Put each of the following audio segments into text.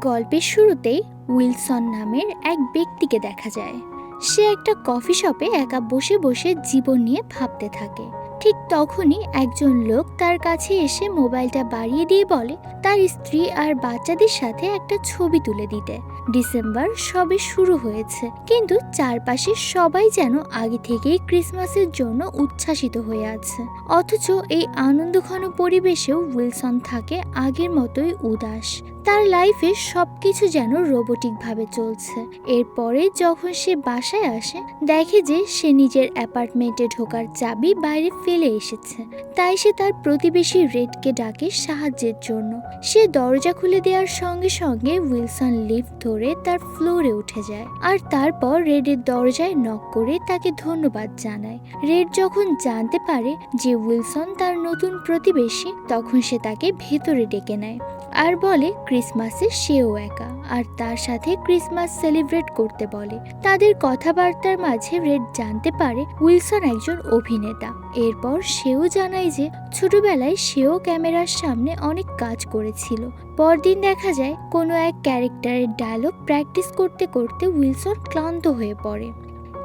গল্পের শুরুতেই উইলসন নামের এক ব্যক্তিকে দেখা যায়। সে একটা কফি শপে একা বসে বসে জীবন নিয়ে ভাবতে থাকে। ঠিক তখনই একজন লোক তার কাছে এসে মোবাইলটা বাড়িয়ে দিয়ে বলে, তার স্ত্রী আর বাচ্চাদের সাথে একটা ছবি তুলে দিতে। ডিসেম্বর সবে শুরু হয়েছে, কিন্তু চারপাশে সবাই যেন আগে থেকেই ক্রিসমাসের জন্য উচ্ছ্বাসিত হয়ে আছে। অথচ এই আনন্দঘন পরিবেশেও উইলসন থাকে আগের মতোই উদাস। তার লাইফে সব কিছু যেন রোবোটিক ভাবে চলছে। এরপরে যখন সে বাসায় আসে, দেখে যে সে নিজের অ্যাপার্টমেন্টে ঢোকার চাবি বাইরে ফেলে এসেছে। তাই সে তার প্রতিবেশী রেডকে ডাকে সাহায্যের জন্য। সে দরজা খুলে দেওয়ার সঙ্গে সঙ্গে উইলসন লিফট ধরে তার ফ্লোরে উঠে যায়। আর তারপর রেডের দরজায় নক করে তাকে ধন্যবাদ জানায়। রেড যখন জানতে পারে যে উইলসন তার নতুন প্রতিবেশী, তখন সে তাকে ভেতরে ডেকে নেয়। আর বলে ক্রিসমাসে সেও একা, আর তার সাথে ক্রিসমাস সেলিব্রেট করতে বলে। তাদের কথাবার্তার মাঝে রেড জানতে পারে উইলসন একজন অভিনেতা। এরপর সেও জানায় যে, ছোটবেলায় সেও ক্যামেরার সামনে অনেক কাজ করেছিল। পরদিন দেখা যায়, কোনো এক ক্যারেক্টারের ডায়লগ প্র্যাকটিস করতে করতে উইলসন ক্লান্ত হয়ে পড়ে।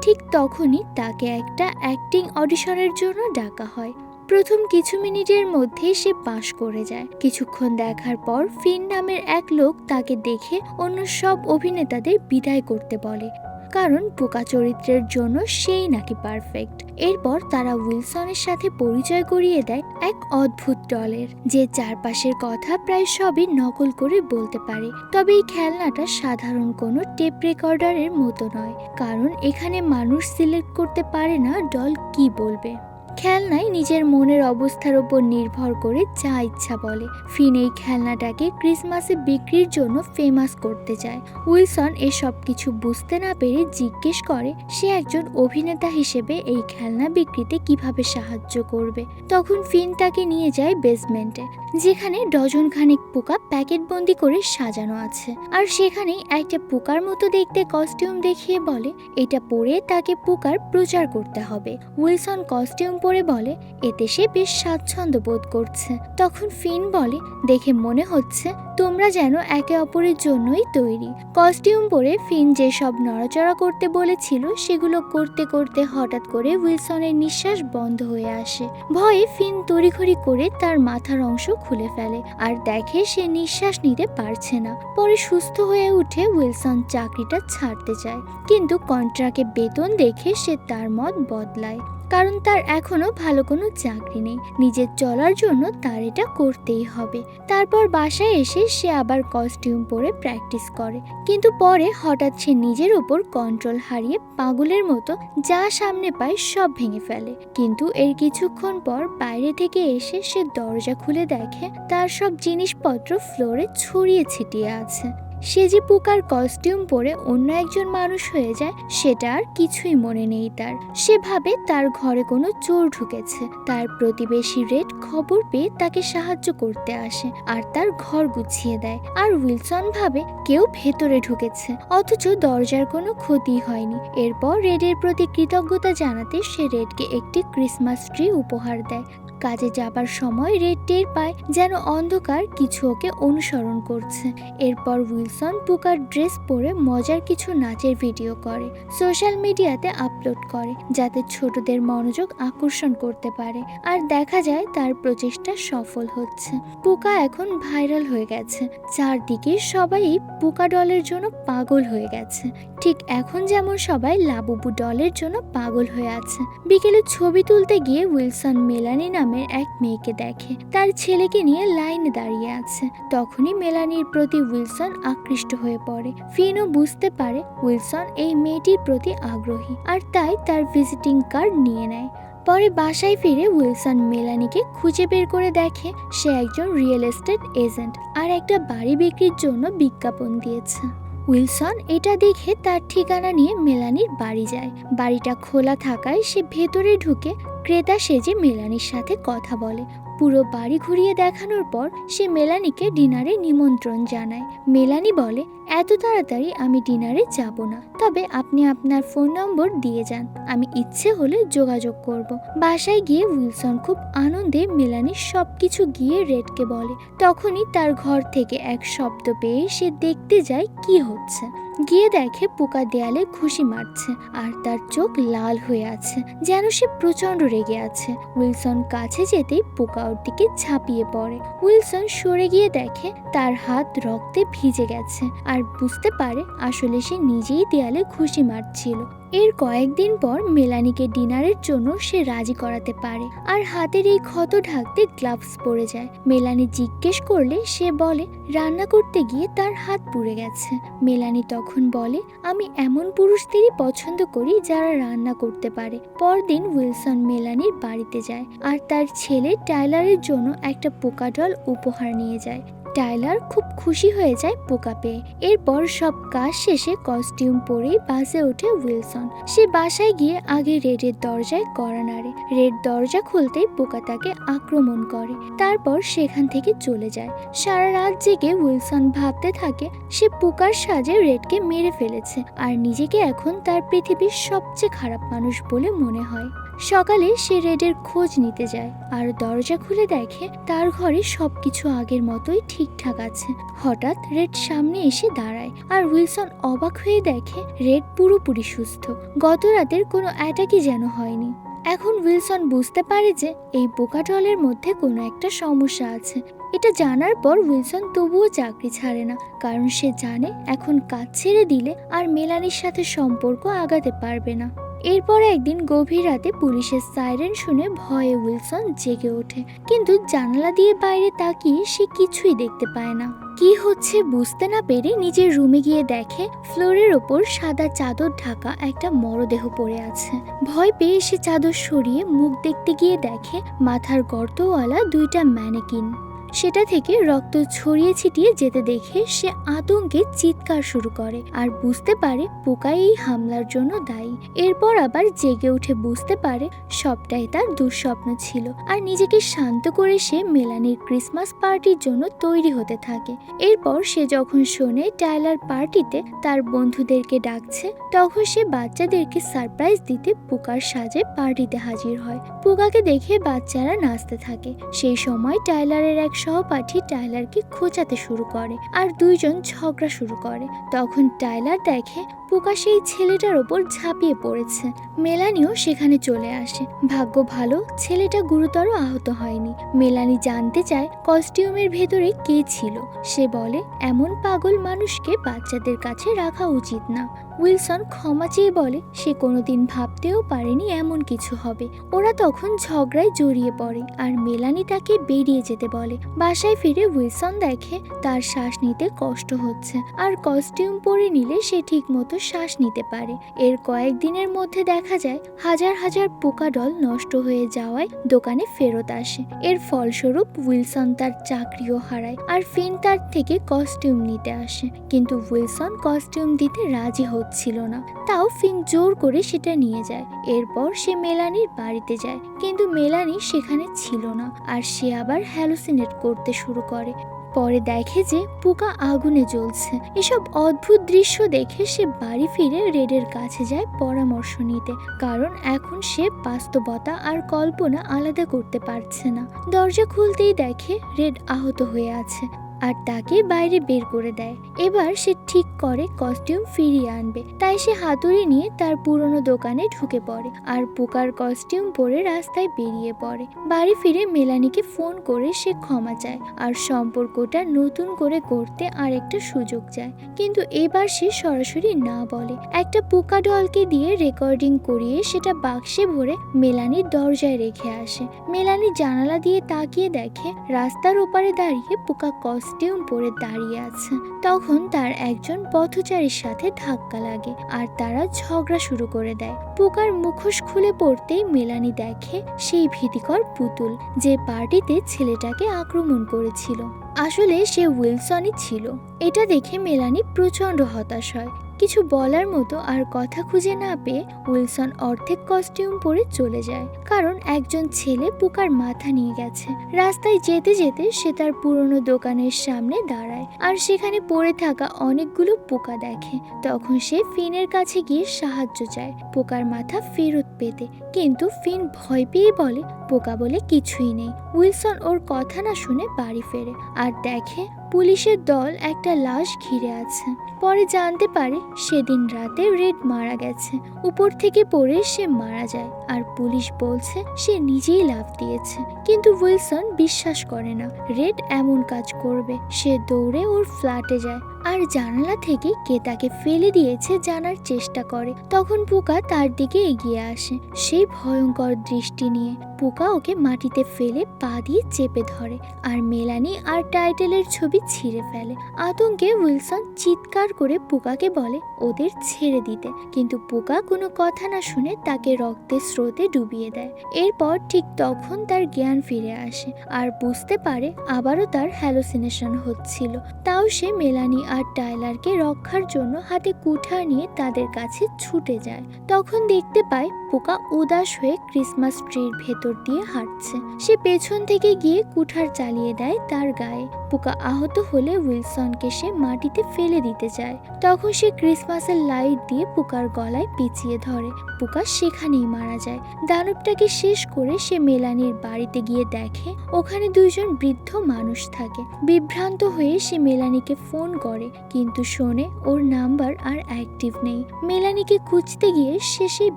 ঠিক তখনই তাকে একটা অ্যাক্টিং অডিশনের জন্য ডাকা হয়। প্রথম কিছু মিনিটের মধ্যেই সে পাশ করে যায়। কিছুক্ষণ দেখার পর ফিন নামের এক লোক তাকে দেখে অন্য সব অভিনেতাদের বিদায় করতে বলে। কারণ পোকা চরিত্রের জন্য সেই নাকি পারফেক্ট এরপর তারা উইলসনের সাথে পরিচয় করিয়ে দেয় এক অদ্ভুত দলের, যে চারপাশের কথা প্রায় সবই নকল করে বলতে পারে। তবে এই খেলনাটা সাধারণ কোনো টেপ রেকর্ডারের মতো নয়, কারণ এখানে মানুষ সিলেক্ট করতে পারে না ডল কি বলবে। খেলনায় নিজের মনের অবস্থার উপর নির্ভর করে যা ইচ্ছা বলে। ফিন এই খেলনাটাকে ক্রিসমাসে বিক্রির জন্য ফেমাস করতে চায়। উইলসন এসব কিছু বুঝতে না পেরে জিজ্ঞেস করে, সে একজন অভিনেতা হিসেবে এই খেলনা বিক্রিতে কীভাবে সাহায্য করবে? তখন ফিন তাকে নিয়ে যায় বেসমেন্টে, যেখানে ডজন খানেক পোকা প্যাকেটবন্দি করে সাজানো আছে। আর সেখানেই একটা পোকার মতো দেখতে কস্টিউম দেখিয়ে বলে, এটা পরে তাকে পোকার প্রচার করতে হবে। উইলসন কস্টিউম পরে বলে, এতে সে বেশ স্বাচ্ছন্দ্য বোধ করছে। তখন ফিন বলে, দেখে মনে হচ্ছে তোমরা যেন একে অপরের জন্যই তৈরি। কস্টিউম পরে ফিন যেসব নড়াচড়া করতে বলেছিল, সেগুলো করতে করতে হঠাৎ করে উইলসনের নিঃশ্বাস বন্ধ হয়ে আসে। ভয়ে ফিন তড়িঘড়ি করে তার মাথার অংশ খুলে ফেলে, আর দেখে সে নিঃশ্বাস নিতে পারছে না। পরে সুস্থ হয়ে উঠে উইলসন চাকরিটা ছাড়তে চায় কিন্তু কন্ট্রাকে বেতন দেখে সে তার মত বদলায়। কারণ তার এখনও ভালো কোনো চাকরি নেই। নিজের চলার জন্য তার এটা করতেই হবে। তারপর বাসায় এসে সে আবার কস্টিউম পরে প্র্যাকটিস করে। কিন্তু পরে হঠাৎ সে নিজের ওপর কন্ট্রোল হারিয়ে পাগলের মতো যা সামনে পায় সব ভেঙে ফেলে। কিন্তু এর কিছুক্ষণ পর বাইরে থেকে এসে সে দরজা খুলে দেখে, তার সব জিনিসপত্র ফ্লোরে ছড়িয়ে ছিটিয়ে আছে। সে যে পোকার কস্টিউম পরে অন্য একজন মানুষ হয়ে যায়, সেটা আর কিছুই মনে নেই তার। সে ভাবে তার ঘরে কোনো চোর ঢুকেছে। তার প্রতিবেশী রেড খবর পেয়ে তাকে সাহায্য করতে আসে আর তার ঘর গুছিয়ে দেয়। আর উইলসন ভাবে কেউ ভেতরে ঢুকেছে, অথচ দরজার কোনো ক্ষতি হয়নি। এরপর রেডের প্রতি কৃতজ্ঞতা জানাতে সে রেডকে একটি ক্রিসমাস ট্রি উপহার দেয়। কাজে যাবার সময় রেড টের পায় যেন অন্ধকার কিছু ওকে অনুসরণ করছে। এরপর উইলসন পুকার ড্রেস পরে মজার কিছু নাচের ভিডিও করে, সোশ্যাল মিডিয়াতে আপলোড করে, যাতে ছোটদের মনোযোগ আকর্ষণ করতে পারে। আর দেখা যায় তার প্রচেষ্টা সফল হচ্ছে। পুকা এখন ভাইরাল হয়ে গেছে। চারদিকে সবাই পুকা ডলের জন্য পাগল হয়ে গেছে। ঠিক এখন যেমন সবাই লাবুবু ডলের জন্য পাগল হয়ে আছে। বিকেলে ছবি তুলতে গিয়ে উইলসন মেলানি নামের এক মেয়েকে দেখে। তার ছেলেকে নিয়ে লাইনে দাঁড়িয়ে আছে। তখনই মেলানির প্রতি উইলসন আকৃষ্ট হয়ে পড়ে। ফিনও বুঝতে পারে উইলসন এই মেয়েটির প্রতি আগ্রহী আর তাই তার ভিজিটিং কার্ড নিয়ে নেয়। পরে বাসায় ফিরে উইলসন মেলানিকে খুঁজে বের করে দেখে সে একজন রিয়েল এস্টেট এজেন্ট আর একটা বাড়ি বিক্রির জন্য বিজ্ঞাপন দিয়েছে। উইলসন এটা দেখে তার ঠিকানা নিয়ে মেলানির বাড়ি যায়। বাড়িটা খোলা থাকায় সে ভেতরে ঢুকে ক্রেতা সেজে মেলানির সাথে কথা বলে। পুরো বাড়ি ঘুরিয়ে দেখানোর পর সে মেলানিকে ডিনারে নিমন্ত্রণ জানায়। মেলানি বলে, এত তাড়াতাড়ি আমি ডিনারে যাব না। তবে আপনি আপনার ফোন নম্বর দিয়ে যান। আমি ইচ্ছে হলে যোগাযোগ করব। বাসায় গিয়ে উইলসন খুব আনন্দে মেলানির সব কিছু গিয়ে রেডকে বলে। তখনই তার ঘর থেকে এক শব্দ পেয়ে সে দেখতে যায় কি হচ্ছে। গিয়ে দেখে পোকা দেয়ালে ঘুষি মারছে আর তার চোখ লাল হয়ে আছে, যেন সে প্রচণ্ড রেগে আছে। উইলসন কাছে যেতেই পোকা ওর দিকে ঝাঁপিয়ে পড়ে। উইলসন সরে গিয়ে দেখে তার হাত রক্তে ভিজে গেছে আর বুঝতে পারে আসলে সে নিজেই দেয়ালে ঘুষি মারছিল। এর কয়েকদিন পর মেলানিকে ডিনারের জন্য সে রাজি করাতে পারে। আর হাতের এই ক্ষত ঢাকতে গ্লাভস পরে যায়। মেলানি জিজ্ঞেস করলে সে বলে, রান্না করতে গিয়ে তার হাত পুড়ে গেছে। মেলানি তখন বলে, আমি এমন পুরুষদেরই পছন্দ করি যারা রান্না করতে পারে। পরদিন উইলসন মেলানির বাড়িতে যায়। আর তার ছেলে টাইলারের জন্য একটা পোকা ডল উপহার নিয়ে যায়। টাইলার খুব খুশি হয়ে যায় পোকা পেয়ে এরপর সব কাজ শেষে কস্টিউম পরেই বাসে ওঠে উইলসন। সে বাসায় গিয়ে আগে রেডের দরজায় কড়া নাড়ে। রেড দরজা খুলতেই পোকা তাকে আক্রমণ করে। তারপর সেখান থেকে চলে যায়। সারা রাত জেগে উইলসন ভাবতে থাকে, সে পোকার সাজে রেডকে মেরে ফেলেছে। আর নিজেকে এখন তার পৃথিবীর সবচেয়ে খারাপ মানুষ বলে মনে হয়। সকালে সে রেডের খোঁজ নিতে যায় আর দরজা খুলে দেখে তার ঘরে সবকিছু আগের মতোই ঠিকঠাক আছে। হঠাৎ রেড সামনে এসে দাঁড়ায় আর উইলসন অবাক হয়ে দেখে রেড পুরোপুরি সুস্থ। গত রাতের কোনো অ্যাটাকই যেন হয়নি। এখন উইলসন বুঝতে পারে যে এই বোকাটলের মধ্যে কোনো একটা সমস্যা আছে। এটা জানার পর উইলসন তবুও চাকরি ছাড়ে না, কারণ সে জানে এখন কাজ ছেড়ে দিলে আর মেলানির সাথে সম্পর্ক আগাতে পারবে না। এরপর একদিন গভীর রাতে পুলিশের সাইরেন শুনে ভয়ে উইলসন জেগে ওঠে। কিন্তু জানালা দিয়ে বাইরে তাকিয়ে সে কিছুই দেখতে পায় না। কি হচ্ছে বুঝতে না পেরে নিজের রুমে গিয়ে দেখে, ফ্লোরের ওপর সাদা চাদর ঢাকা একটা মরদেহ পড়ে আছে। ভয় পেয়ে সে চাদর সরিয়ে মুখ দেখতে গিয়ে দেখে, মাথার গর্তওয়ালা দুইটা ম্যানেকিন। সেটা থেকে রক্ত ছড়িয়ে ছিটিয়ে যেতে দেখে সে আতঙ্কে চিৎকার শুরু করে আর বুঝতে পারে পোকা এই হামলার জন্য দায়ী। এরপর আবার জেগে উঠে বুঝতে পারে সবটাই তার দুঃস্বপ্ন ছিল আর নিজেকে শান্ত করে সে মেলানির ক্রিসমাস পার্টির জন্য তৈরি হতে থাকে। এরপর সে যখন শোনে টাইলার পার্টিতে তার বন্ধুদেরকে ডাকছে, তখন সে বাচ্চাদেরকে সারপ্রাইজ দিতে পোকার সাজে পার্টিতে হাজির হয়। পোকাকে দেখে বাচ্চারা নাচতে থাকে। সেই সময় টাইলারের এক সহপাঠী টাইলারকে খোঁচাতে শুরু করে আর দুইজন ঝগড়া শুরু করে। তখন টাইলার দেখে পোকা সেই ছেলেটার ওপর ঝাঁপিয়ে পড়েছে। মেলানিও সেখানে চলে আসে। ভাগ্য ভালো, ছেলেটা গুরুতর আহত হয়নি। মেলানি জানতে চায় কস্টিউমের ভেতরে কে ছিল। সে বলে, এমন পাগল মানুষকে বাচ্চাদের কাছে রাখা উচিত না। উইলসন ক্ষমা চেয়ে বলে, সে কোনোদিন ভাবতেও পারেনি এমন কিছু হবে। ওরা তখন ঝগড়ায় জড়িয়ে পড়ে আর মেলানি তাকে বেরিয়ে যেতে বলে। বাসায় ফিরে উইলসন দেখে তার শ্বাস নিতে কষ্ট হচ্ছে আর কস্টিউম পরে নিলে সে ঠিকমতো শ্বাস নিতে পারে। এর কয়েকদিনের মধ্যে দেখা যায় হাজার হাজার পোকা ডল নষ্ট হয়ে যাওয়ায় দোকানে ফেরত আসে। এর ফলস্বরূপ উইলসন তার চাকরিও হারায় আর ফিন তার থেকে কস্টিউম নিতে আসে। কিন্তু উইলসন কস্টিউম দিতে রাজি হচ্ছিল না। তাও ফিন জোর করে সেটা নিয়ে যায়। এরপর সে মেলানির বাড়িতে যায়। কিন্তু মেলানি সেখানে ছিল না আর সে আবার হ্যালোসিনেট করতে শুরু করে। পরে দেখে যে পোকা আগুনে জ্বলছে। এসব অদ্ভুত দৃশ্য দেখে সে বাড়ি ফিরে রেডের কাছে যায় পরামর্শ নিতে। কারণ এখন সে বাস্তবতা আর কল্পনা আলাদা করতে পারছে না। দরজা খুলতেই দেখে রেড আহত হয়ে আছে। আর তাকে বাইরে বের করে দেয়। এবার সে ঠিক করে কস্টিউম ফিরিয়ে আনবে। তাই সে হাতুড়ি নিয়ে তার পুরনো দোকানে ঢুকে পড়ে আর পোকার কস্টিউম পরে রাস্তায় বেরিয়ে পড়ে। বাড়ি ফিরে মেলানিকে ফোন করে সে ক্ষমা চায় আর সম্পর্কটা নতুন করে করতে আর একটা সুযোগ চায়। কিন্তু এবার সে সরাসরি না বলে। একটা পোকা ডলকে দিয়ে রেকর্ডিং করিয়ে সেটা বাক্সে ভরে মেলানির দরজায় রেখে আসে। মেলানি জানালা দিয়ে তাকিয়ে দেখে রাস্তার ওপারে দাঁড়িয়ে পোকা কস্টিউম পরে দাঁড়িয়ে আছে। তখন তার একজন পথচারীর সাথে ধাক্কা লাগে আর তারা ঝগড়া শুরু করে দেয়। পোকার মুখোশ খুলে পড়তেই মেলানি দেখে সেই ভীতিকর পুতুল যে পার্টিতে ছেলেটাকে আক্রমণ করেছিল। আসলে সে উইলসনই ছিল। এটা দেখে মেলানি প্রচণ্ড হতাশ হয়। কিছু বলার মতো আর কথা খুঁজে না পেয়ে উইলসন অর্ধেক কস্টিউম পরে চলে যায়। কারণ একজন ছেলে পোকার মাথা নিয়ে গেছে। রাস্তায় যেতে যেতে সে তার পুরনো দোকানের সামনে দাঁড়ায় আর সেখানে পড়ে থাকা অনেকগুলো পোকা দেখে। তখন সে ফিনের কাছে গিয়ে সাহায্য চায় পোকার মাথা ফেরত পেতে। কিন্তু ফিন ভয় পেয়ে বলে পোকা বলে কিছুই নেই। উইলসন ওর কথা না শুনে বাড়ি ফেরে আর দেখে পুলিশের দল একটা লাশ ঘিরে আছে। পরে জানতে পারে সেদিন রাতে রেড মারা গেছে। উপর থেকে পড়ে সে মারা যায় আর পুলিশ বলছে সে নিজেই লাভ দিয়েছে। কিন্তু উইলসন বিশ্বাস করে না, রেড এমন কাজ করবে। সে দৌড়ে ওর ফ্ল্যাটে যায়। আর জানালা থেকে কে তাকে ফেলে দিয়েছে জানার চেষ্টা করে। তখন পোকা তার দিকে এগিয়ে আসে সেই ভয়ঙ্কর দৃষ্টি নিয়ে। পোকা ওকে মাটিতে ফেলে পা দিয়ে চেপে ধরে আর মেলানি আর টাইটেলের ছবি ছিঁড়ে ফেলে। আতঙ্কে উইলসন চিৎকার করে পোকাকে বলে ওদের ছেড়ে দিতে। কিন্তু পোকা কোনো কথা না শুনে তাকে রক্তের স্রোতে ডুবিয়ে দেয়। এরপর ঠিক তখন তার জ্ঞান ফিরে আসে আর বুঝতে পারে আবারও তার হ্যালোসিনেশন হচ্ছিল। তাও সে মেলানি আর টাইলারকে রক্ষার জন্য হাতে কুঠার নিয়ে তাদের কাছে ছুটে যায়। তখন দেখতে পায় পোকা উদাস হয়ে ক্রিসমাস ট্রির ভেতর দিয়ে হাঁটছে। সে পেছন থেকে গিয়ে কুঠার চালিয়ে দেয় তার গায়ে। পোকা আহত হলে উইলসনকে সে মাটিতে ফেলে দিতে চায়। তখন সে ক্রিসমাসের লাইট দিয়ে পোকার গলায় পেঁচিয়ে ধরে। পোকা সেখানেই মারা যায়। দানবটাকে শেষ করে সে মেলানির বাড়িতে গিয়ে দেখে, ওখানে দুইজন বৃদ্ধ মানুষ থাকে। বিভ্রান্ত হয়ে সে মেলানিকে ফোন করে। কিন্তু শোনে ওর নাম্বার আর অ্যাক্টিভ নেই। মেলানিকে খুঁজতে গিয়ে সে সেই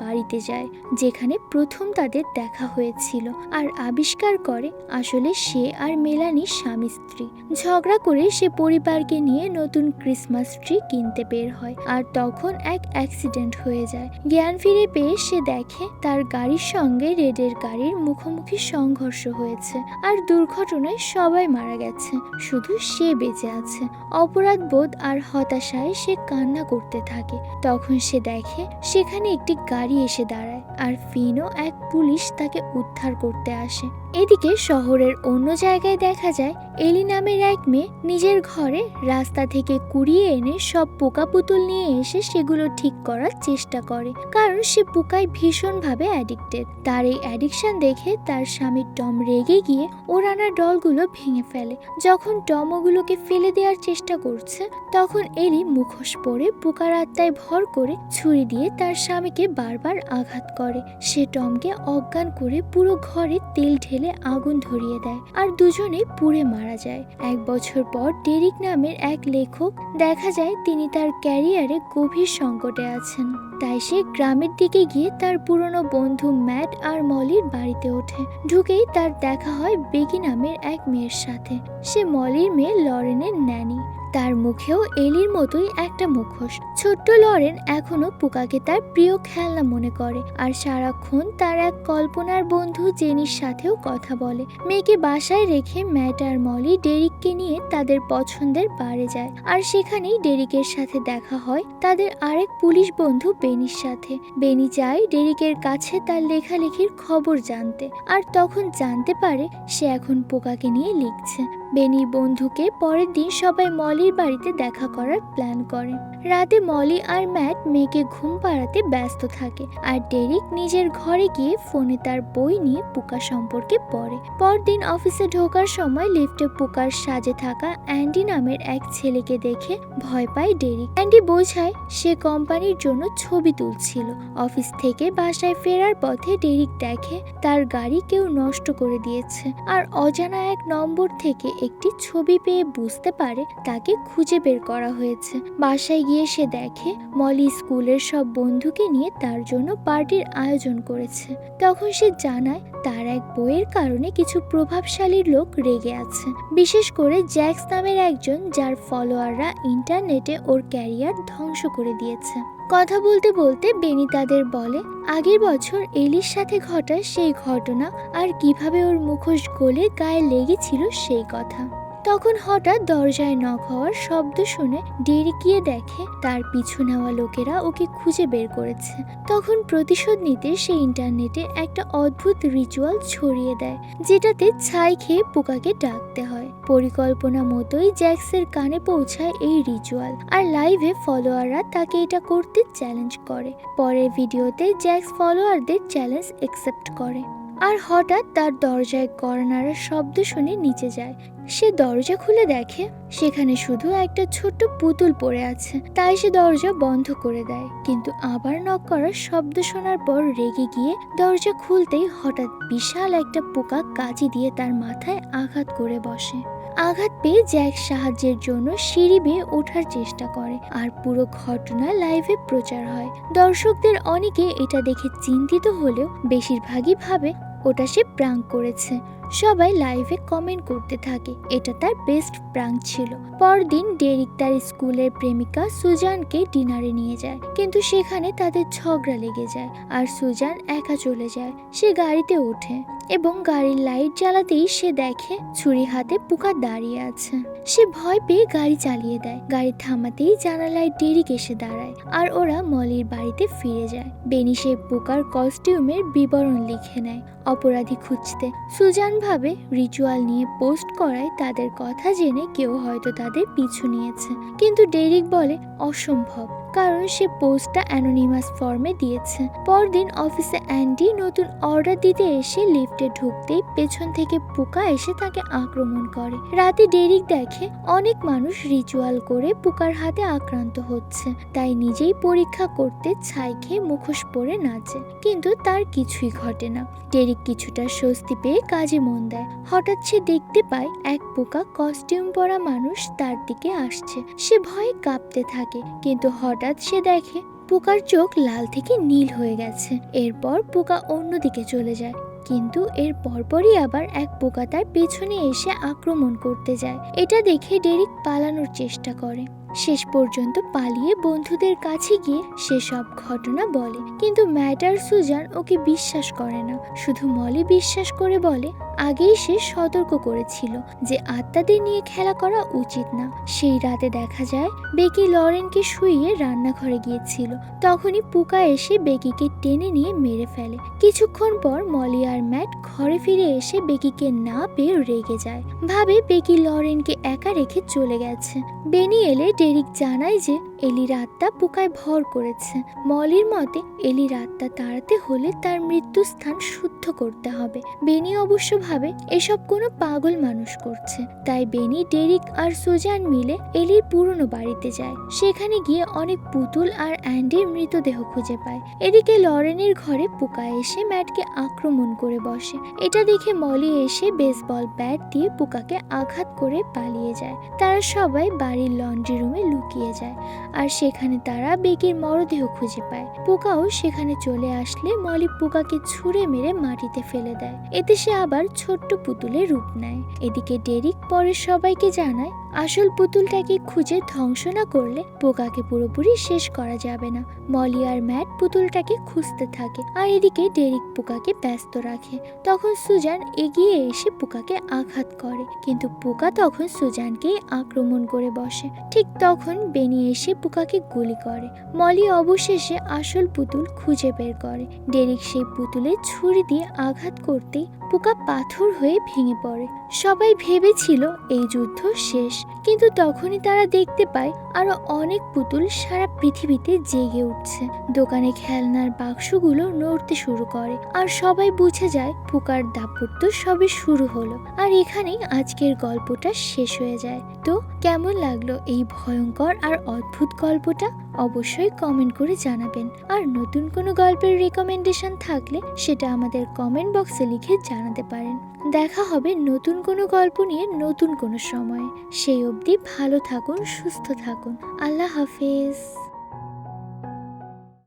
বাড়িতে যায়, যেখানে প্রথম তাদের দেখা হয়েছিল আর আবিষ্কার করে আসলে সে আর মেলানি স্বামী স্ত্রী। ঝগড়া করে সে পরিবারকে নিয়ে নতুন ক্রিসমাস ট্রি কিনতে বের হয় আর তখন এক অ্যাক্সিডেন্ট হয়ে যায়। জ্ঞান ফিরে পেয়ে সে দেখে তার গাড়ির সঙ্গে রেডের গাড়ির মুখোমুখি সংঘর্ষ হয়েছে আর দুর্ঘটনায় সবাই মারা গেছে, শুধু সে বেঁচে আছে। অপরাধ বোধ আর হতাশায় সে কান্না করতে থাকে। তখন সে দেখে সেখানে একটি গাড়ি এসে দাঁড়ায় আর ফিনো এক পুলিশ তাকে উদ্ধার করতে আসে। এদিকে শহরের অন্য জায়গায় দেখা যায়, এলি নামের এক মেয়ে নিজের ঘরে রাস্তা থেকে কুড়িয়ে এনে সব পোকা পুতুল নিয়ে এসে সেগুলো ঠিক করার চেষ্টা করে, কারণ সে পোকায় ভীষণভাবে অ্যাডিক্টেড তার এই অ্যাডিকশন দেখে তার স্বামী টম রেগে গিয়ে ওর আনা ডলগুলো ভেঙে ফেলে। যখন টম ওগুলোকে ফেলে দেওয়ার চেষ্টা করছে তখন এলি মুখোশ পরে পোকার আত্মায় ভর করে ছুরি দিয়ে তার স্বামীকে বারবার আঘাত করে। সে টমকে অজ্ঞান করে পুরো ঘরে তেল ঢেলে আগুন ধরিয়ে দেয় আর দুজনে পুড়ে মারা যায়। এক বছর পর ডেরিক নামের এক লেখক দেখা যায় তিনি তার ক্যারিয়ারে গভীর সংকটে আছেন। তাই সে গ্রামের দিকে গিয়ে তার পুরনো বন্ধু ম্যাট আর মলির বাড়িতে ওঠে। ঢুকেই তার দেখা হয় বেগি নামের এক মেয়ের সাথে। সে মলির মেয়ে লরেনের ন্যানি। তার মুখেও এলির মতোই একটা মুখোশ। ছোট্ট লরেন এখনও পোকাকে তার প্রিয় খেলনা মনে করে আর সারাক্ষণ তার এক কল্পনার বন্ধু জেনির সাথেও কথা বলে। মেয়েকে বাসায় রেখে ম্যাট আর মলি ডেরিককে নিয়ে তাদের পছন্দের বারে যায় আর সেখানেই ডেরিকের সাথে দেখা হয় তাদের আরেক পুলিশ বন্ধু বেনির সাথে। বেনি যায় ডেরিকের কাছে তার লেখালেখির খবর জানতে আর তখন জানতে পারে সে এখন পোকাকে নিয়ে লিখছে। বেনির বন্ধুকে পরের দিন সবাই মলির বাড়িতে দেখা করার প্ল্যান করে। রাতে মলি আর ম্যাট মেয়েকে ঘুম পাড়াতে ব্যস্ত থাকে আর ডেরিক নিজের ঘরে গিয়ে ফোনে তার বই নিয়ে পোকা সম্পর্কে পড়ে। পরদিন অফিসে ঢোকার সময় লিফটে পোকার সাজে থাকা অ্যান্ডি নামের এক ছেলেকে দেখে ভয় পায় ডেরিক। অ্যান্ডি বোঝায় সে কোম্পানির জন্য ছবি তুলছিল। অফিস থেকে বাসায় ফেরার পথে ডেরিক দেখে তার গাড়ি কেউ নষ্ট করে দিয়েছে। আর অজানা এক নম্বর থেকে একটি ছবি পেয়ে বুঝতে পারে তাকে খুঁজে বের করা হয়েছে। বাসায় গিয়ে সে দেখে মলি স্কুলের সব বন্ধুকে নিয়ে তার জন্য পার্টির আয়োজন করেছে। তখন সে জানায়, তার এক বইয়ের কারণে কিছু প্রভাবশালী লোক রেগে আছে। বিশেষ করে জ্যাক্স নামের একজন, যার ফলোয়াররা ইন্টারনেটে ওর ক্যারিয়ার ধ্বংস করে দিয়েছে। কথা বলতে বলতে বেনি তাদের বলে, আগের বছর এলির সাথে ঘটা সেই ঘটনা, আর কীভাবে ওর মুখোশ গলে গায়ে লেগেছিল সেই কথা। তখন হঠাৎ দরজায় নখ হওয়ার শব্দ শুনে ডেরি গিয়ে দেখে তার পিছু নেওয়া লোকেরা ওকে খুঁজে বের করেছে। তখন প্রতিশোধ নিতে সে ইন্টারনেটে একটা অদ্ভুত রিচুয়াল ছড়িয়ে দেয়, যেটাতে ছাই খেয়ে পোকাকে ডাকতে হয়। পরিকল্পনা মতোই জ্যাক্সের কানে পৌঁছায় এই রিচুয়াল আর লাইভে ফলোয়াররা তাকে এটা করতে চ্যালেঞ্জ করে। পরের ভিডিওতে জ্যাক্স ফলোয়ারদের চ্যালেঞ্জ একসেপ্ট করে। আর হঠাৎ তার দরজায় কর্নারের শব্দ শুনে নিচে যায়। সে দরজা খুলে দেখে, সেখানে শুধু একটা ছোট্ট পুতুল পড়ে আছে। তাই সে দরজা বন্ধ করে দেয়। কিন্তু আবার নক করার শব্দ শোনার পর রেগে গিয়ে দরজা খুলতেই হঠাৎ বিশাল একটা পোকা কাঁচি দিয়ে তার মাথায় আঘাত করে বসে। আঘাত পেয়ে জ্যাক সাহায্যের জন্য সিঁড়ি বেয়ে ওঠার চেষ্টা করে আর পুরো ঘটনা লাইভে প্রচার হয়। দর্শকদের অনেকে এটা দেখে চিন্তিত হলেও বেশিরভাগই ভাবে ওটা সে প্রাঙ্ক করেছে। সবাই লাইভে কমেন্ট করতে থাকে। এটা তার বেস্ট প্রাঙ্ক ছিল। পরদিন ডেরিক তার স্কুলের প্রেমিকা সুজানকে ডিনারে নিয়ে যায়। কিন্তু সেখানে তাদের ঝগড়া লেগে যায় আর সুজান একা চলে যায়। সে গাড়িতে ওঠে এবং গাড়ির লাইট জ্বালাতেই সে দেখে ছুরি হাতে পোকা দাঁড়িয়ে আছে। সে ভয় পেয়ে গাড়ি চালিয়ে দেয়। গাড়ি থামাতেই জানালায় ডেরিক এসে দাঁড়ায় আর ওরা মলির বাড়িতে ফিরে যায়। বেনি সে পোকার কস্টিউমের বিবরণ লিখে নেয়। অপরাধী খুঁজতে সুজান ভাবে রিচুয়াল নিয়ে পোস্ট করায় তাদের কথা জেনে কেউ হয়তো তাদের পিছু নিয়েছে। কিন্তু ডেরিক বলে, অসম্ভব। কারণ সে পোস্টটা অ্যানোনিমাস ফর্মে দিয়েছে। পরদিন অফিসে অ্যান্ডি নতুন অর্ডার দিতে এসে লিফটে ঢুকতেই পেছন থেকে পোকা এসে তাকে আক্রমণ করে। রাতে ডেরিক দেখে অনেক মানুষ রিচুয়াল করে পোকার হাতে আক্রান্ত হচ্ছে। তাই নিজেই পরীক্ষা করতে ছাই খেয়ে মুখোশ পরে নাচে। কিন্তু তার কিছুই ঘটে না। ডেরিক কিছুটা স্বস্তি পেয়ে কাজে মন দেয়। হঠাৎ সে দেখতে পায় এক পোকা কস্টিউম পরা মানুষ তার দিকে আসছে। সে ভয়ে কাঁপতে থাকে। কিন্তু হঠাৎ সে দেখে পোকার চোখ লাল থেকে নীল হয়ে গেছে। এরপর পোকা অন্যদিকে চলে যায়। কিন্তু এর পরপরই আবার এক পোকা তার পেছনে এসে আক্রমণ করতে যায়। এটা দেখে ডেরিক পালানোর চেষ্টা করে। শেষ পর্যন্ত পালিয়ে বন্ধুদের কাছে গিয়ে সেসব ঘটনা বলে। কিন্তু ম্যাটার সুজান ওকে বিশ্বাস করে না। শুধু মলি বিশ্বাস করে বলে, আগেই সে সতর্ক করেছিল যে আত্মাদের নিয়ে খেলা করা উচিত না। সেই রাতে দেখা যায়, বেকি লরেনকে শুইয়ে রান্নাঘরে গিয়েছিল। তখনই পুকা এসে বেকিকে টেনে নিয়ে মেরে ফেলে। কিছুক্ষণ পর মলি আর ম্যাট ঘরে ফিরে এসে বেকিকে না পেয়ে রেগে যায়। ভাবে বেকি লরেনকে একা রেখে চলে গেছে। বেনি এলে ডেরিক জানায় যে এলির আত্মা পোকায় ভর করেছে। মলির মতে, এলির আত্মা তাড়াতে হলে তার মৃত্যুস্থান শুদ্ধ করতে হবে। বেনি অবশ্য ভাবে, এসব কোনো পাগল মানুষ করছে। তাই বেনি ডেরিক আর সুজান মিলে এলির পুরনো বাড়িতে যায়। সেখানে গিয়ে অনেক পুতুল আর অ্যান্ডির মৃতদেহ খুঁজে পায়। এদিকে লরেনের ঘরে পোকা এসে ম্যাটকে আক্রমণ করে বসে। এটা দেখে মলি এসে বেসবল ব্যাট দিয়ে পোকাকে আঘাত করে পালিয়ে যায়। তারা সবাই বাড়ির লন্ড্রি রুমে লুকিয়ে যায়। আর সেখানে তারা বেকির মরদেহ খুঁজে পায়। পোকাও সেখানে চলে আসলে মলি পোকাকে ছুঁড়ে মেরে মাটিতে ফেলে দেয়। এতে সে আবার ছোট্ট পুতুলে রূপ নেয়। এদিকে ডেরিক পরে সবাইকে জানায়, আসল পুতুলটাকে খুঁজে ধ্বংস না করলে পোকাকে পুরোপুরি শেষ করা যাবে না। মলি আর ম্যাট পুতুলটাকে খুঁজতে থাকে আর এদিকে ডেরিক পোকাকে ব্যস্ত রাখে। তখন সুজান এগিয়ে এসে পোকাকে আঘাত করে। কিন্তু পোকা তখন সুজানকে আক্রমণ করে বসে। ঠিক তখন বেনি এসে পোকাকে গুলি করে। মলি অবশেষে আসল পুতুল খুঁজে বের করে। ডেরিক সেই পুতুলে ছুরি দিয়ে আঘাত করতেই পোকা পাথর হয়ে ভেঙে পড়ে। সবাই ভেবেছিল এই যুদ্ধ শেষ, কিন্তু তখনই তারা দেখতে পায় আরও অনেক পুতুল সারা পৃথিবীতে জেগে উঠছে। দোকানে খেলনার বাক্সগুলো নড়তে শুরু করে আর সবাই বুঝে যায় পোকার দাপত্য সবে শুরু হলো আর এখানেই আজকের গল্পটা শেষ হয়ে যায়। তো কেমন লাগল এই ভয়ঙ্কর আর অদ্ভুত গল্পটা? অবশ্যই কমেন্ট করে জানাবেন। আর নতুন কোনো গল্পের রেকমেন্ডেশন থাকলে সেটা আমাদের কমেন্ট বক্সে লিখে জানাতে পারেন। দেখা হবে নতুন কোনো গল্প নিয়ে নতুন কোনো সময়ে। সেই অবধি ভালো থাকুন, সুস্থ থাকুন। আল্লাহ হাফেজ।